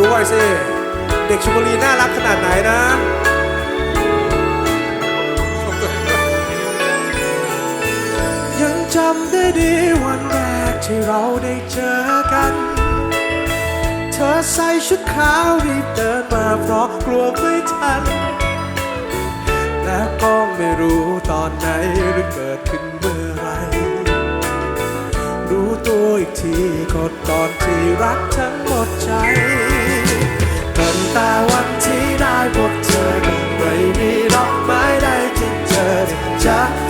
ด้วยสิ เด็กชลบุรีน่ารักขนาดไหนนะยังจำได้ดีวันแรกที่เราได้เจอกัน เธอใส่ชุดขาวรีบเดินมาเพราะกลัวไม่ทัน และก็ไม่รู้ตอนไหนหรือเกิดขึ้นเมื่อไหรรู้ตัวอีกทีก็ตอนที่รักทั้งหมดใจ แต่วันที่ได้พบเธอก็ไม่มีดอกไม้ใดที่เธอจะ